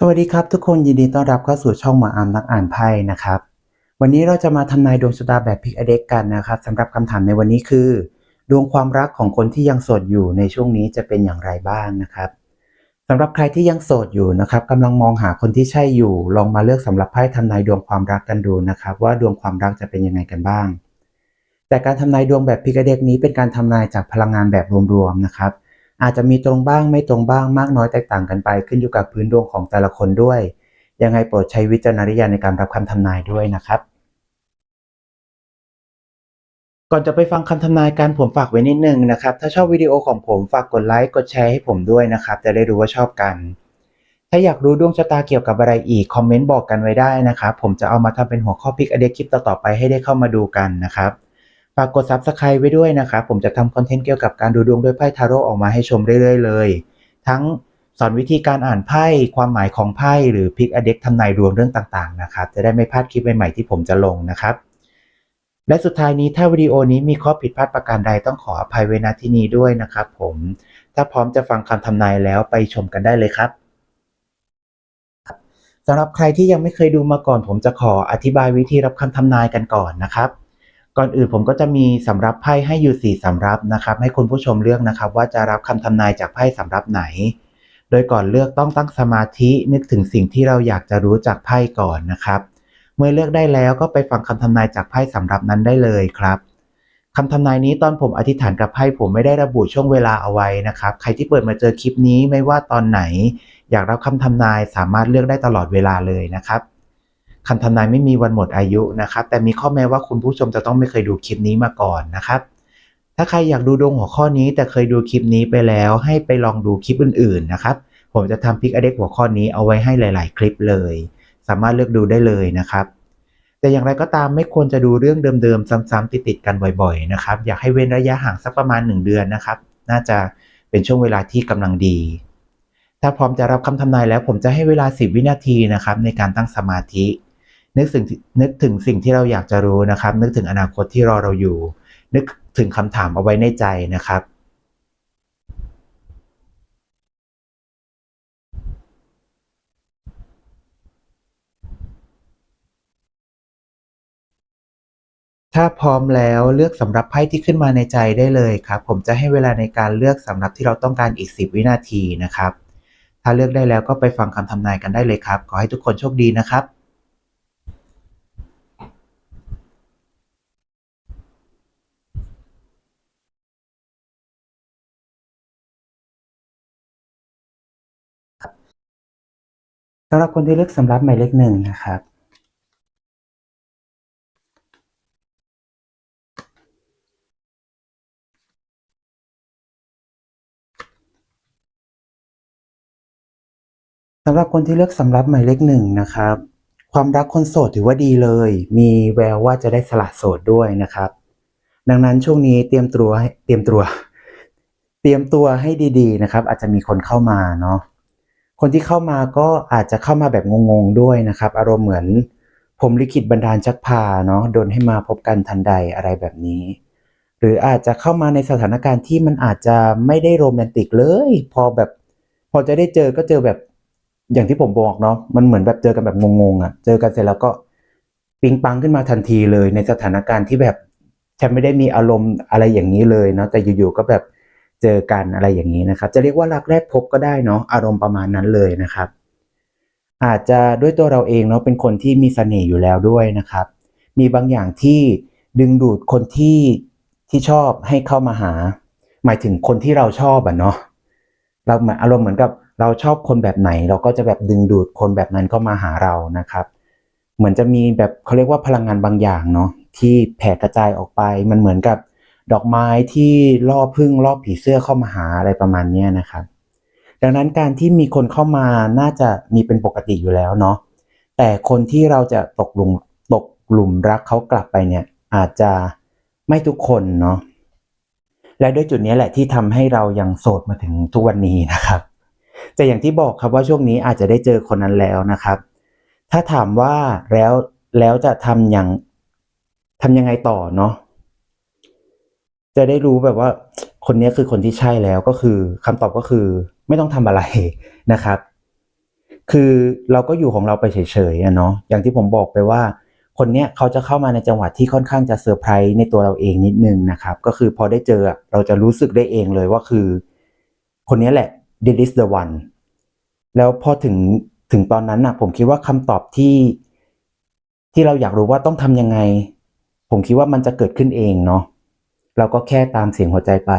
สวัสดีครับทุกคนยินดีต้อนรับเข้าสู่ช่องหมาอามนักอ่านไพ่นะครับ วันนี้เราจะมาทำนายดวงชะตาแบบพิกอเด็กกันนะครับสำหรับคำถามในวันนี้คือ ดวงความรักของคนที่ยังโสดอยู่ในช่วงนี้จะเป็นอย่างไรบ้างนะครับสำหรับใครที่ยังโสดอยู่นะครับกำลังมองหาคนที่ใช่อยู่ ลองมาเลือกสำหรับไพ่ทำนายดวงความรักกันดูนะครับ ว่าดวงความรักจะเป็นยังไงกันบ้าง แต่การทำนายดวงแบบพิกอเด็กนี้เป็นการทำนายจากพลังงานแบบรวมๆนะครับ อาจจะมีตรงบ้างไม่ตรงบ้างมากน้อยแตกต่างกันไป ขึ้นอยู่กับพื้นดวงของแต่ละคนด้วย ยังไงโปรดใช้วิจารณญาณในการรับคำทำนายด้วยนะครับก่อนจะไปฟังคำทำนายการผมฝากไว้นิดนึงนะครับ ถ้าชอบวิดีโอของผมฝากกดไลค์กดแชร์ให้ผมด้วยนะครับ จะได้รู้ว่าชอบกัน ถ้าอยากรู้ดวงชะตาเกี่ยวกับอะไรอีก คอมเมนต์บอกกันไว้ได้นะครับ ผมจะเอามาทำเป็นหัวข้อพิกอเดียคลิปต่อๆไปให้ได้เข้ามาดูกันนะครับ ฝากกด Subscribe ไว้ด้วยนะครับ ผมจะทำคอนเทนต์เกี่ยวกับการดูดวงด้วยไพ่ทาโร่ออกมาให้ชมเรื่อยๆเลย ทั้งสอนวิธีการอ่านไพ่ความหมายของไพ่หรือพิกอเด็กทำนายดวงเรื่องต่างๆนะครับ จะได้ไม่พลาดคลิปใหม่ๆที่ผมจะลงนะครับ และสุดท้ายนี้ถ้าวิดีโอนี้มีข้อผิดพลาดประการใดต้องขออภัยไว้ณที่นี้ด้วยนะครับ ผมถ้าพร้อมจะฟังคำทำนายแล้วไปชมกันได้เลยครับสำหรับใครที่ยังไม่เคยดูมาก่อน ผมจะขออธิบายวิธีรับคำทำนายกันก่อนนะครับ ก่อนอื่นผมก็จะมีสำรับไพ่ให้อยู่ 4สำรับนะครับ ให้คุณผู้ชมเลือกนะครับ ว่าจะรับคำทำนายจากไพ่สำรับไหน โดยก่อนเลือกต้องตั้งสมาธินึกถึงสิ่งที่เราอยากจะรู้จากไพ่ก่อนนะครับ เมื่อเลือกได้แล้วก็ไปฟังคำทำนายจากไพ่สำรับนั้นได้เลยครับคำทำนายนี้ตอนผมอธิษฐานกับไพ่ผมไม่ได้ระบุช่วงเวลาเอาไว้นะครับ ใครที่เปิดมาเจอคลิปนี้ไม่ว่าตอนไหน อยากรับคำทำนายสามารถเลือกได้ตลอดเวลาเลยนะครับ คำทำนายไม่มีวันหมดอายุนะครับ แต่มีข้อแม้ว่าคุณผู้ชมจะต้องไม่เคยดูคลิปนี้มาก่อนนะครับ ถ้าใครอยากดูดวงหัวข้อนี้แต่เคยดูคลิปนี้ไปแล้ว ให้ไปลองดูคลิปอื่นๆนะครับ ผมจะทำพิกอเด็กหัวข้อนี้เอาไว้ให้หลาย ๆ คลิปเลย สามารถเลือกดูได้เลยนะครับ แต่อย่างไรก็ตามไม่ควรจะดูเรื่องเดิมๆซ้ำๆติดๆกันบ่อย ๆ นะครับ อยากให้เว้นระยะห่างสักประมาณ 1 เดือนนะครับ น่าจะเป็นช่วงเวลาที่กำลังดีถ้าพร้อมจะรับคำทำนายแล้วผมจะให้เวลา 10 วินาทีนะครับในการตั้งสมาธิ นึกถึงนึกถึงสิ่งที่เราอยากจะรู้นะครับ นึกถึงอนาคตที่รอเราอยู่ นึกถึงคำถามเอาไว้ในใจนะครับถ้าพร้อมแล้วเลือกสำหรับไพ่ที่ขึ้นมาในใจได้เลยครับ ผมจะให้เวลาในการเลือกสำหรับที่เราต้องการอีก 10 วินาทีนะครับ ถ้าเลือกได้แล้วก็ไปฟังคำทำนายกันได้เลยครับ ขอให้ทุกคนโชคดีนะครับ สำหรับคนที่เลือกสำรับหมายเลขหนึ่งนะครับ สำหรับคนที่เลือกสำรับหมายเลขหนึ่งนะครับ ความรักคนโสดถือว่าดีเลย มีแววว่าจะได้สละโสดด้วยนะครับ ดังนั้นช่วงนี้เตรียมตัวให้เตรียมตัว เตรียมตัวให้ดี ๆ นะครับ อาจจะมีคนเข้ามาเนาะ คนที่เข้ามาก็อาจจะเข้ามาแบบงงๆด้วยนะครับ อารมณ์เหมือนผมลิขิตบันดาลชักพาเนาะโดนให้มาพบกันทันใดอะไรแบบนี้ หรืออาจจะเข้ามาในสถานการณ์ที่มันอาจจะไม่ได้โรแมนติกเลย พอแบบ พอจะได้เจอก็เจอแบบอย่างที่ผมบอกเนาะมันเหมือนแบบเจอกันแบบงงๆอะ่ะ เจอกันเสร็จแล้วก็ปิงปังขึ้นมาทันทีเลยในสถานการณ์ที่แบบฉันไม่ได้มีอารมณ์อะไรอย่างนี้เลยเนาะแต่อยู่ๆก็แบบ เจอกันอะไรอย่างนี้นะครับ จะเรียกว่ารักแรกพบก็ได้เนาะอารมณ์ประมาณนั้นเลยนะครับ อาจจะด้วยตัวเราเองเนาะเป็นคนที่มีเสน่ห์อยู่แล้วด้วยนะครับ มีบางอย่างที่ดึงดูดคนที่ที่ชอบให้เข้ามาหา หมายถึงคนที่เราชอบอะเนาะเราเหมือนอารมณ์เหมือนกับเราชอบคนแบบไหน เราก็จะแบบดึงดูดคนแบบนั้นเข้ามาหาเรานะครับ เหมือนจะมีแบบเขาเรียกว่าพลังงานบางอย่างเนาะที่แผ่กระจายออกไปมันเหมือนกับ ดอกไม้ที่ล่อพึ่งล่อผีเสื้อเข้ามาหาอะไรประมาณนี้นะครับ ดังนั้นการที่มีคนเข้ามาน่าจะมีเป็นปกติอยู่แล้วเนาะแต่คนที่เราจะตกหลุมตกหลุมรักเขากลับไปเนี่ยอาจจะไม่ทุกคนเนาะและด้วยจุดนี้แหละที่ทำให้เรายังโสดมาถึงทุกวันนี้นะครับ แต่อย่างที่บอกครับว่าช่วงนี้อาจจะได้เจอคนนั้นแล้วนะครับ ถ้าถามว่าแล้วแล้วจะทำอย่างทำยังไงต่อเนาะ จะได้รู้แบบว่าคนนี้คือคนที่ใช่แล้วก็คือคำตอบก็คือไม่ต้องทำอะไรนะครับ คือเราก็อยู่ของเราไปเฉยๆอะเนาะอย่างที่ผมบอกไปว่า คนเนี้ยเขาจะเข้ามาในจังหวะที่ค่อนข้างจะเซอร์ไพรส์ในตัวเราเองนิดนึงนะครับ ก็คือพอได้เจอเราจะรู้สึกได้เองเลยว่าคือ คนนี้แหละ this is the one แล้วพอถึงถึงตอนนั้นนะผมคิดว่าคำตอบที่ที่เราอยากรู้ว่าต้องทำยังไง ผมคิดว่ามันจะเกิดขึ้นเองเนาะ เราก็แค่ตามเสียงหัวใจไป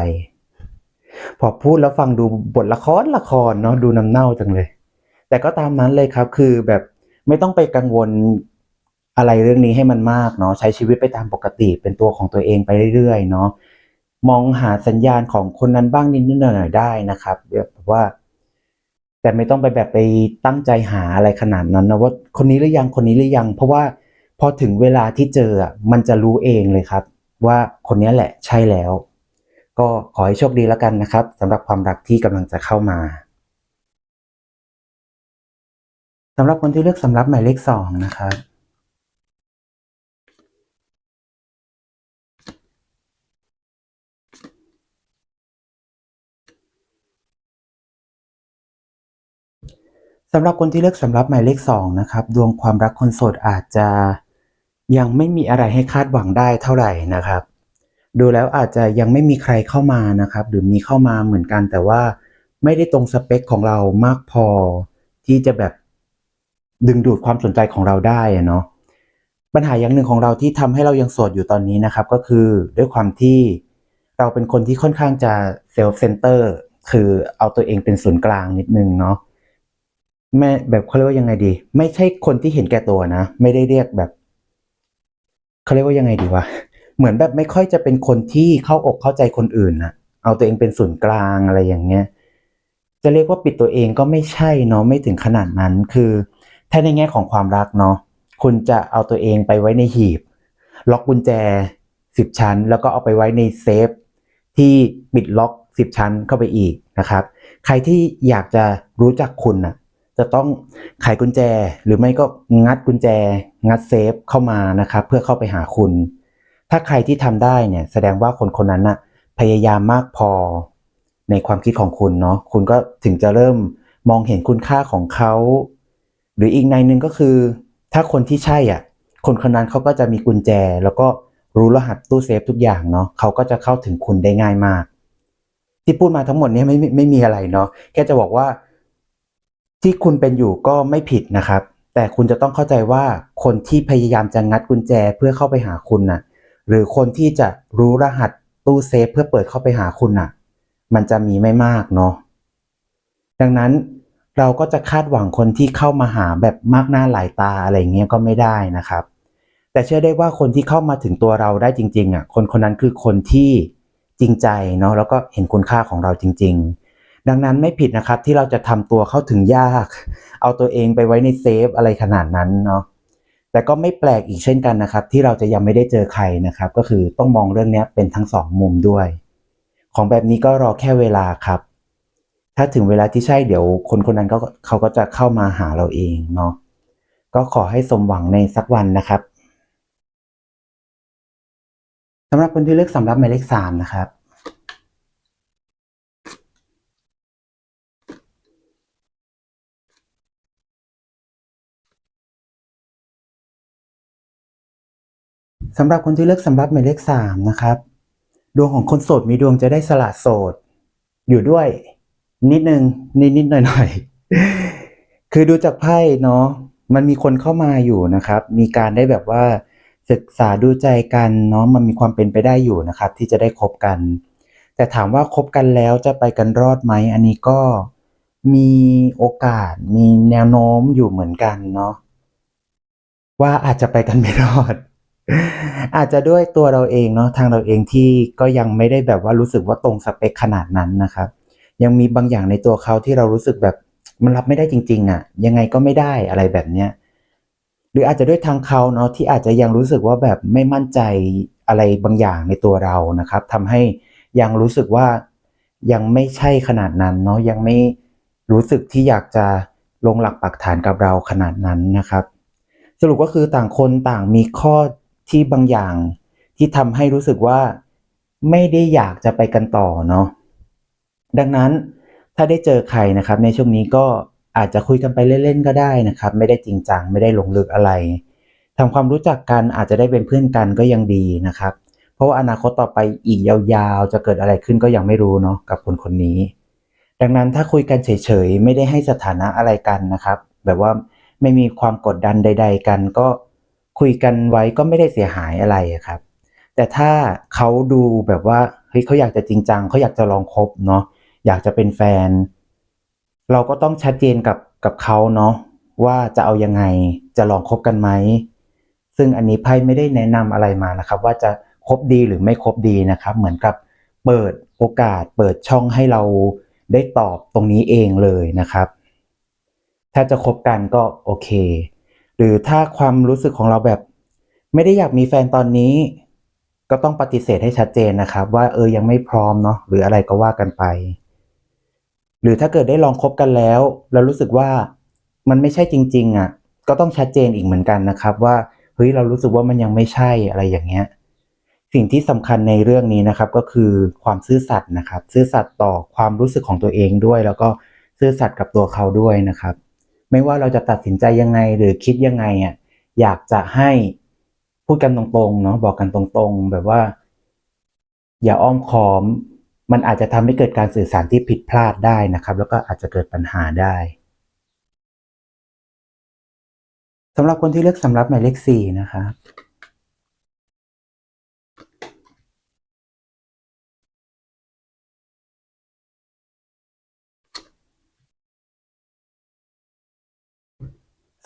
พอพูดแล้วฟังดูบทละครละครเนาะดูน้ำเน่าจังเลย แต่ก็ตามนั้นเลยครับคือแบบไม่ต้องไปกังวลอะไรเรื่องนี้ให้มันมากเนาะใช้ชีวิตไปตามปกติเป็นตัวของตัวเองไปเรื่อยๆเนาะมองหาสัญญาณของคนนั้นบ้างนิดหน่อยได้นะครับแบบว่า แต่ไม่ต้องไปแบบไปตั้งใจหาอะไรขนาดนั้นนะว่าคนนี้หรือยังคนนี้หรือยัง เพราะว่าพอถึงเวลาที่เจอมันจะรู้เองเลยครับ ว่าคนนี้แหละใช่แล้ว ก็ขอให้โชคดีแล้วกันนะครับสำหรับความรักที่กำลังจะเข้ามาสำหรับคนที่เลือกสำรับหมายเลขสองนะครับสำหรับคนที่เลือกสำรับหมายเลขสองนะครับ ดวงความรักคนโสดอาจจะ ยังไม่มีอะไรให้คาดหวังได้เท่าไหร่นะครับ ดูแล้วอาจจะยังไม่มีใครเข้ามานะครับ หรือมีเข้ามาเหมือนกัน แต่ว่าไม่ได้ตรงสเปคของเรามากพอ ที่จะแบบดึงดูดความสนใจของเราได้อะเนาะปัญหาอย่างหนึ่งของเราที่ทำให้เรายังโสดอยู่ตอนนี้นะครับ ก็คือด้วยความที่เราเป็นคนที่ค่อนข้างจะเซลฟ์เซนเตอร์คือเอาตัวเองเป็นศูนย์กลางนิดนึงเนาะแม่แบบเขาเรียกว่ายังไงดี ไม่ใช่คนที่เห็นแก่ตัวนะ ไม่ได้เรียกแบบ เขาเรียกว่ายังไงดีวะเหมือนแบบไม่ค่อยจะเป็นคนที่เข้าอกเข้าใจคนอื่นนะเอาตัวเองเป็นศูนย์กลางอะไรอย่างเงี้ยจะเรียกว่าปิดตัวเองก็ไม่ใช่เนาะไม่ถึงขนาดนั้นคือถ้าในแง่ของความรักเนาะคุณจะเอาตัวเองไปไว้ในหีบ ล็อกกุญแจสิบชั้น แล้วก็เอาไปไว้ในเซฟที่ปิดล็อกสิบชั้นเข้าไปอีกนะครับ ใครที่อยากจะรู้จักคุณน่ะ จะต้องไขกุญแจหรือไม่ก็งัดกุญแจ งัดเซฟเข้ามานะครับเพื่อเข้าไปหาคุณ ถ้าใครที่ทำได้เนี่ยแสดงว่าคนคนนั้นน่ะพยายามมากพอในความคิดของคุณเนาะคุณก็ถึงจะเริ่มมองเห็นคุณค่าของเขา หรืออีกในหนึ่งก็คือ ถ้าคนที่ใช่อะ คนคนนั้นเขาก็จะมีกุญแจ แล้วก็รู้รหัสตู้เซฟทุกอย่างเนาะเขาก็จะเข้าถึงคุณได้ง่ายมาก ที่พูดมาทั้งหมดเนี้ไมไม่ไม่มีอะไรเนาะแค่จะบอกว่า ที่คุณเป็นอยู่ก็ไม่ผิดนะครับ แต่คุณจะต้องเข้าใจว่าคนที่พยายามจะงัดกุญแจเพื่อเข้าไปหาคุณน่ะ หรือคนที่จะรู้รหัสตู้เซฟเพื่อเปิดเข้าไปหาคุณน่ะ มันจะมีไม่มากเนาะ ดังนั้นเราก็จะคาดหวังคนที่เข้ามาหาแบบมากหน้าหลายตาอะไรเงี้ยก็ไม่ได้นะครับ แต่เชื่อได้ว่าคนที่เข้ามาถึงตัวเราได้จริง ๆอะ คนคนนั้นคือคนที่จริงใจเนาะแล้วก็เห็นคุณค่าของเราจริง ๆ ดังนั้นไม่ผิดนะครับที่เราจะทำตัวเข้าถึงยาก เอาตัวเองไปไว้ในเซฟอะไรขนาดนั้นเนาะแต่ก็ไม่แปลกอีกเช่นกันนะครับ ที่เราจะยังไม่ได้เจอใครนะครับ ก็คือต้องมองเรื่องนี้เป็นทั้งสองมุมด้วย ของแบบนี้ก็รอแค่เวลาครับ ถ้าถึงเวลาที่ใช่เดี๋ยว คนคนนั้นก็เขาก็จะเข้ามาหาเราเองเนาะก็ขอให้สมหวังในสักวันนะครับสำหรับคนที่เลือกสำรับหมายเลขสามนะครับ สำหรับคนที่เลือกสำรับหมายเลขสามนะครับ ดวงของคนโสดมีดวงจะได้สละโสด อยู่ด้วย นิดนึงนิดนิดหน่อยหน่อยคือดูจากไพ่เนาะมันมีคนเข้ามาอยู่นะครับ มีการได้แบบว่าศึกษาดูใจกันเนาะมันมีความเป็นไปได้อยู่นะครับ ที่จะได้คบกัน แต่ถามว่าคบกันแล้วจะไปกันรอดไหมอันนี้ก็มีโอกาสมีแนวโน้มอยู่เหมือนกันเนาะว่าอาจจะไปกันไม่รอด อาจจะด้วยตัวเราเองเนาะทางเราเองที่ก็ยังไม่ได้แบบว่ารู้สึกว่าตรงสเปคขนาดนั้นนะครับ ยังมีบางอย่างในตัวเขาที่เรารู้สึกแบบมันรับไม่ได้จริง ๆอะ ยังไงก็ไม่ได้อะไรแบบเนี้ยหรืออาจจะด้วยทางเขาเนาะที่อาจจะยังรู้สึกว่าแบบไม่มั่นใจอะไรบางอย่างในตัวเรานะครับทำให้ยังรู้สึกว่ายังไม่ใช่ขนาดนั้นเนาะยังไม่รู้สึกที่อยากจะลงหลักปักฐานกับเราขนาดนั้นนะครับ สรุปก็คือต่างคนต่างมีข้อ ที่บางอย่างที่ทำให้รู้สึกว่าไม่ได้อยากจะไปกันต่อเนาะดังนั้นถ้าได้เจอใครนะครับ ในช่วงนี้ก็อาจจะคุยกันไปเล่นๆก็ได้นะครับ ไม่ได้จริงจังไม่ได้ลงลึกอะไรทำความรู้จักกันอาจจะได้เป็นเพื่อนกันก็ยังดีนะครับ เพราะว่าอนาคตต่อไปอีกยาวๆ จะเกิดอะไรขึ้นก็ยังไม่รู้เนาะกับคนคนนี้ ดังนั้นถ้าคุยกันเฉยๆ ไม่ได้ให้สถานะอะไรกันนะครับ แบบว่าไม่มีความกดดันใด ๆ กันก็ คุยกันไว้ก็ไม่ได้เสียหายอะไระครับ แต่ถ้าเขาดูแบบว่าเฮ้ยเขาอยากจะจริงจังเขาอยากจะลองคบเนาะอยากจะเป็นแฟน เราก็ต้องชัดเจนกับกับเขาเนาะว่าจะเอายังไงจะลองคบกันไหมซึ่งอันนี้ไพ่ไม่ได้แนะนำอะไรมานะครับ ว่าจะคบดีหรือไม่คบดีนะครับ เหมือนกับเปิดโอกาสเปิดช่องให้เราได้ตอบตรงนี้เองเลยนะครับ ถ้าจะคบกันก็โอเค หรือถ้าความรู้สึกของเราแบบ ไม่ได้อยากมีแฟนตอนนี้ ก็ต้องปฏิเสธให้ชัดเจนนะครับ ว่าเออยังไม่พร้อมเนาะหรืออะไรก็ว่ากันไป หรือถ้าเกิดได้ลองคบกันแล้วแล้วรู้สึกว่ามันไม่ใช่จริง ๆอะ ก็ต้องชัดเจนอีกเหมือนกันนะครับ ว่าเฮ้ยเรารู้สึกว่ามันยังไม่ใช่อะไรอย่างเงี้ยสิ่งที่สำคัญในเรื่องนี้นะครับก็คือความซื่อสัตย์นะครับ ซื่อสัตย์ต่อความรู้สึกของตัวเองด้วย แล้วก็ซื่อสัตย์กับตัวเขาด้วยนะครับ ไม่ว่าเราจะตัดสินใจยังไงหรือคิดยังไงอะอยากจะให้พูดกันตรงๆเนาะบอกกันตรงๆ แบบว่า อย่าอ้อมค้อม มันอาจจะทำให้เกิดการสื่อสารที่ผิดพลาดได้นะครับ แล้วก็อาจจะเกิดปัญหาได้สำหรับคนที่เลือกสำรับหมายเลขสี่นะครับ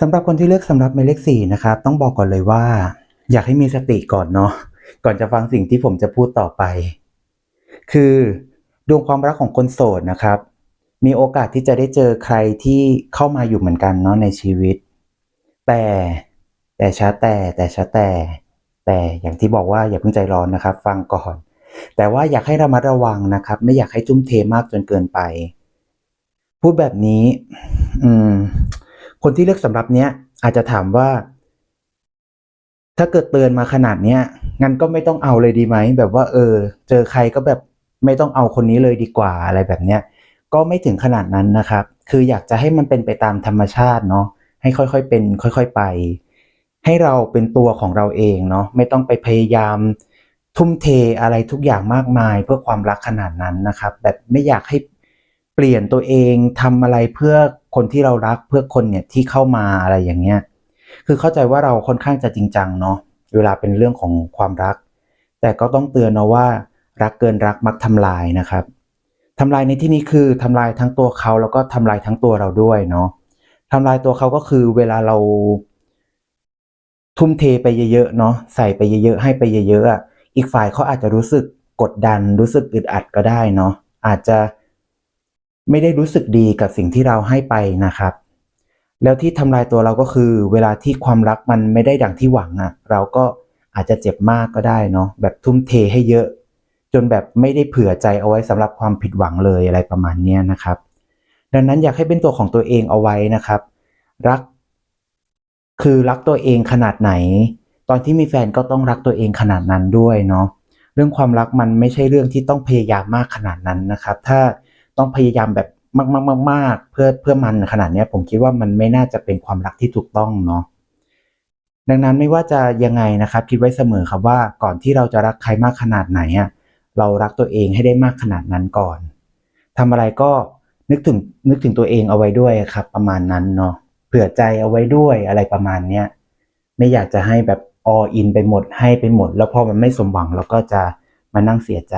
สำหรับคนที่เลือกสำรับหมายเลขสี่นะครับต้องบอกก่อนเลยว่า อยากให้มีสติก่อนเนาะก่อนจะฟังสิ่งที่ผมจะพูดต่อไป คือดวงความรักของคนโสดนะครับ มีโอกาสที่จะได้เจอใครที่เข้ามาอยู่เหมือนกันเนาะในชีวิต แต่แต่ช้าแต่แต่ช้าแต่ แต่อย่างที่บอกว่าอย่าเพิ่งใจร้อนนะครับ ฟังก่อน แต่ว่าอยากให้ระมัดระวังนะครับ ไม่อยากให้ทุ่มเทมากจนเกินไป พูดแบบนี้ อืม คนที่เลือกสำรับเนี้ยอาจจะถามว่า ถ้าเกิดเตือนมาขนาดเนี้ยงั้นก็ไม่ต้องเอาเลยดีไหมแบบว่า เออ เจอใครก็แบบไม่ต้องเอาคนนี้เลยดีกว่าอะไรแบบเนี้ยก็ไม่ถึงขนาดนั้นนะครับ คืออยากจะให้มันเป็นไปตามธรรมชาติเนาะให้ค่อยๆเป็น ค่อย ๆไป ให้เราเป็นตัวของเราเองเนาะไม่ต้องไปพยายาม ทุ่มเทอะไรทุกอย่างมากมายเพื่อความรักขนาดนั้นนะครับ แบบไม่อยากให้เปลี่ยนตัวเองทำอะไรเพื่อ คนที่เรารักเพื่อคนเนี่ยที่เข้ามาอะไรอย่างเงี้ยคือเข้าใจว่าเราค่อนข้างจะจริงจังเนาะเวลาเป็นเรื่องของความรัก แต่ก็ต้องเตือนนะว่า รักเกินรักมักทำลายนะครับทำลายในที่นี้คือทำลายทั้งตัวเขาแล้วก็ทำลายทั้งตัวเราด้วยเนาะทำลายตัวเขาก็คือเวลาเราทุ่มเทไปเยอะๆเนาะใส่ไปเยอะๆให้ไปเยอะๆอะอีกฝ่ายเขาอาจจะรู้สึกกดดันรู้สึกอึดอัดก็ได้เนาะอาจจะ ไม่ได้รู้สึกดีกับสิ่งที่เราให้ไปนะครับ แล้วที่ทำลายตัวเราก็คือ เวลาที่ความรักมันไม่ได้ดังที่หวังอะ่ะ เราก็อาจจะเจ็บมากก็ได้เนาะแบบทุ่มเทให้เยอะ จนแบบไม่ได้เผื่อใจเอาไว้สำหรับความผิดหวังเลยอะไรประมาณนี้นะครับ ดังนั้นอยากให้เป็นตัวของตัวเองเอาไว้นะครับ รัก คือรักตัวเองขนาดไหน ตอนที่มีแฟนก็ต้องรักตัวเองขนาดนั้นด้วยเนาะเรื่องความรักมันไม่ใช่เรื่องที่ต้องพยายามมากขนาดนั้นนะครับ ถ้า ต้องพยายามแบบมากๆๆๆเพื่อเพื่อมันขนาดนี้ผมคิดว่ามันไม่น่าจะเป็นความรักที่ถูกต้องเนาะดังนั้นไม่ว่าจะยังไงนะครับ คิดไว้เสมอครับว่าก่อนที่เราจะรักใครมากขนาดไหนอะเรารักตัวเองให้ได้มากขนาดนั้นก่อนทำอะไรก็นึกถึงนึกถึงตัวเองเอาไว้ด้วยครับ ประมาณนั้นเนาะเผื่อใจเอาไว้ด้วยอะไรประมาณเนี้ยไม่อยากจะให้แบบออินไปหมดให้ไปหมด แล้วพอมันไม่สมหวังเราก็จะมานั่งเสียใจ